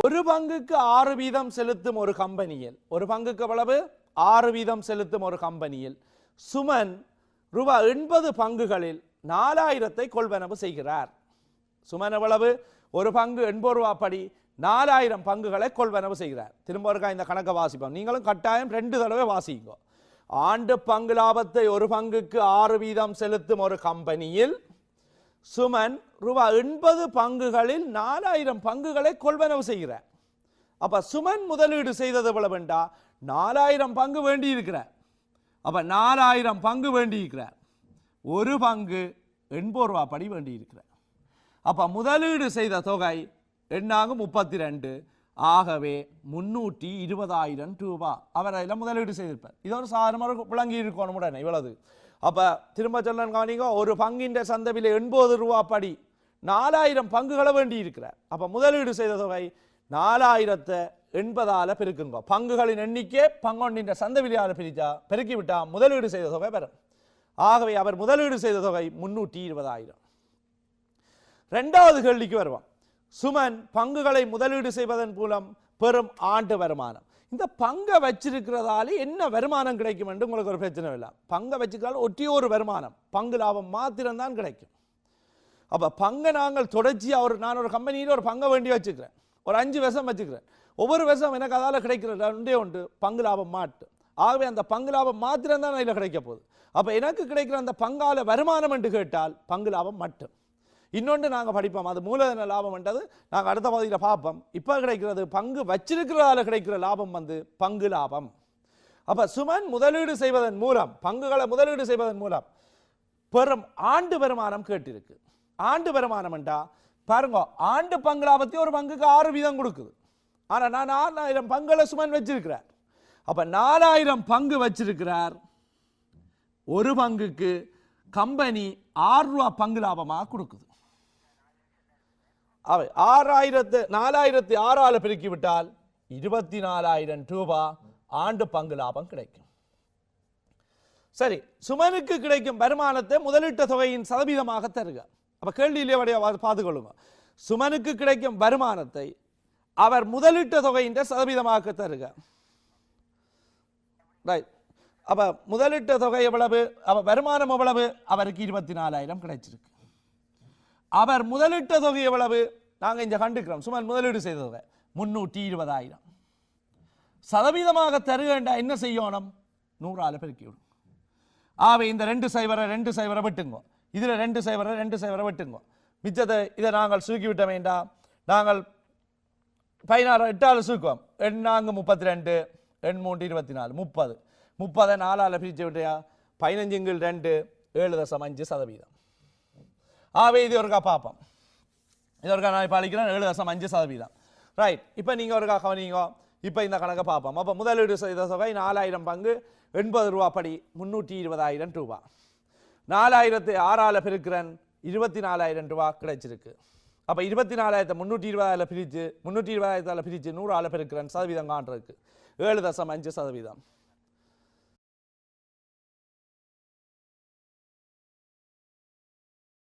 ஒரு பங்குக்கு ஆறு வீதம் செலுத்தும் ஒரு கம்பெனியில். ஒரு பங்குக்கு எவ்வளவு? ஆறு வீதம் செலுத்தும் ஒரு கம்பெனியில். சுமன் ரூபாய் எண்பது பங்குகளில் நாலாயிரத்தை கொள்வனவு செய்கிறார். சுமன் எவ்வளவு? ஒரு பங்கு எண்பது ரூபா படி நாலாயிரம் பங்குகளை கொள்வனவு செய்கிறார். திரும்ப ஒருக்கா இந்த கணக்கை வாசிப்போம். நீங்களும் கட்டாயம் ரெண்டு தடவை வாசிங்க. ஆண்டு பங்கு லாபத்தை ஒரு பங்குக்கு ஆறு வீதம் செலுத்தும் ஒரு கம்பெனியில் சுமன் ரூபா எண்பது பங்குகளில் நாலாயிரம் பங்குகளை கொள்வனவு செய்கிறார். அப்ப சுமன் முதலீடு செய்தது எவ்வளவுண்டா நாலாயிரம் பங்கு வேண்டி இருக்கிறார் அப்ப நாலாயிரம் பங்கு வேண்டி இருக்கிறார் ஒரு பங்கு எண்பது ரூபா படி வேண்டி இருக்கிறார் அப்ப முதலீடு செய்த தொகை எண்ணாகும் முப்பத்தி ரெண்டு ஆகவே முன்னூற்றி இருபதாயிரம் ரூபாய் அவர் அதில் முதலீடு செய்திருப்பார். இது ஒரு சாதாரணமாக விளங்கி இருக்கணும் உடனே இவ்வளவு. அப்போ திரும்ப சொல்ல கவனிங்க ஒரு பங்கின்ற சந்தவில எண்பது ரூபா படி நாலாயிரம் பங்குகளை வேண்டி இருக்கிறார் அப்போ முதலீடு செய்த தொகை நாலாயிரத்தை எண்பதால பெருக்குங்க. பங்குகளின் எண்ணிக்கை பங்கொண்டின்ற சந்தை பிரித்தா பிரிச்சா பெருக்கி முதலீடு செய்த தொகை பெறும். ஆகவே அவர் முதலீடு செய்த தொகை முன்னூற்றி இருபதாயிரம். ரெண்டாவது கேள்விக்கு வருவோம். சுமன் பங்குகளை முதலீடு செய்வதன் மூலம் பெறும் ஆண்டு வருமானம். இந்த பங்கை வச்சிருக்கிறதால என்ன வருமானம் கிடைக்கும் என்று உங்களுக்கு ஒரு பிரச்சனை இல்லை. பங்கை வச்சுக்கிறால் ஒட்டியோ ஒரு வருமானம். பங்கு லாபம் மாத்திரம்தான் கிடைக்கும். அப்போ பங்கை நாங்கள் தொடர்ச்சியாக ஒரு நான் ஒரு கம்பெனியில் ஒரு பங்கை வேண்டி வச்சுக்கிறேன். ஒரு அஞ்சு விஷம் வச்சுக்கிறேன். ஒவ்வொரு விஷம் எனக்கு அதால் கிடைக்கிற ரெண்டே உண்டு. பங்கு லாபம் மாட்டு. ஆகவே அந்த பங்கு லாபம் மாத்திரம்தான் அதில் கிடைக்க போகுது. அப்போ எனக்கு கிடைக்கிற அந்த பங்கால வருமானம் என்று கேட்டால் பங்கு லாபம் மட்டும். இன்னொன்று நாங்கள் படிப்போம். அது மூலதன லாபம்ன்றது நாங்கள் அடுத்த பகுதியில் பார்ப்போம். இப்போ கிடைக்கிறது பங்கு வச்சிருக்கிறதால கிடைக்கிற லாபம் வந்து பங்கு லாபம். அப்போ சுமன் முதலீடு செய்வதன் மூலம் பங்குகளை முதலீடு செய்வதன் மூலம் பெறும் ஆண்டு வருமானம் கேட்டிருக்கு. ஆண்டு வருமானம் என்றா பாருங்க ஆண்டு பங்கு லாபத்தையும் ஒரு பங்குக்கு ஆறு வீதம் கொடுக்குது. ஆனால் நான் நாலாயிரம் பங்குகளை சுமன் வச்சிருக்கிறார். அப்போ நாலாயிரம் பங்கு வச்சிருக்கிறார். ஒரு பங்குக்கு கம்பெனி ஆறு ரூபா பங்கு லாபமாக கொடுக்குது. அவை ஆறாயிரத்து நாலாயிரத்தி ஆறால் பெருக்கிவிட்டால் இருபத்தி நாலாயிரம் ரூபாய் ஆண்டு பங்கு லாபம் கிடைக்கும். சரி சுமனுக்கு கிடைக்கும் வருமானத்தை முதலீட்டு தொகையின் சதவீதமாக தருக. அப்போ கேள்வியிலே வடைய பார்த்துக்கொள்ளுங்க. சுமனுக்கு கிடைக்கும் வருமானத்தை அவர் முதலீட்டு தொகையின் சதவீதமாக தருக. ரைட் அப்ப முதலீட்டு தொகை எவ்வளவு? அவ வருமானம் எவ்வளவு? அவருக்கு இருபத்தி நாலாயிரம் கிடைச்சிருக்கு. அவர் முதலிட்ட தொகை எவ்வளவு? நாங்கள் இங்கே கண்டுக்கிறோம். சுமார் முதலீடு செய்த தொகை முன்னூற்றி இருபதாயிரம் சதவீதமாக தருகண்டா என்ன செய்யணும்? நூறால பெருக்கி விடும். ஆவே இந்த ரெண்டு சைவரை ரெண்டு சைவரை விட்டுங்கோ. இதில் ரெண்டு சைவரை ரெண்டு சைவரை விட்டுங்கோ. மிச்சத்தை இதை நாங்கள் சுருக்கி விட்ட வேண்டாம் நாங்கள் பதினாறு எட்டால் சுருக்குவோம். எண்ணாங்கு முப்பத்தி ரெண்டு எண் மூன்று இருபத்தி நாலு முப்பது. முப்பதை நாலால் பிரித்து விட்டியா? பதினஞ்சுங்கள் ரெண்டு ஏழு தசம் அஞ்சு சதவீதம். ஆவே இது ஒருக்கா பார்ப்போம். இது ஒருக்கா நான் இப்போ அளிக்கிறேன் ஏழு தசம் அஞ்சு சதவீதம். ரைட் இப்போ நீங்கள் ஒருக்கா கவனிங்க. இப்போ இந்த கணக்கை பார்ப்போம். அப்போ முதலீடு செய்த தொகை நாலாயிரம் பங்கு எண்பது ரூபா படி முந்நூற்றி இருபதாயிரம் ரூபா. நாலாயிரத்து ஆறால பெருக்கிறன் இருபத்தி நாலாயிரம் ரூபா கிடைச்சிருக்கு. அப்போ இருபத்தி நாலாயிரத்தை முந்நூற்றி இருபதாயிரம் பிரித்து முந்நூற்றி இருபதாயிரத்தால் பிரித்து நூறால பெருக்கிறன் சதவீதம் காண்றதுக்கு. ஏழு தசம் அஞ்சு சதவீதம்.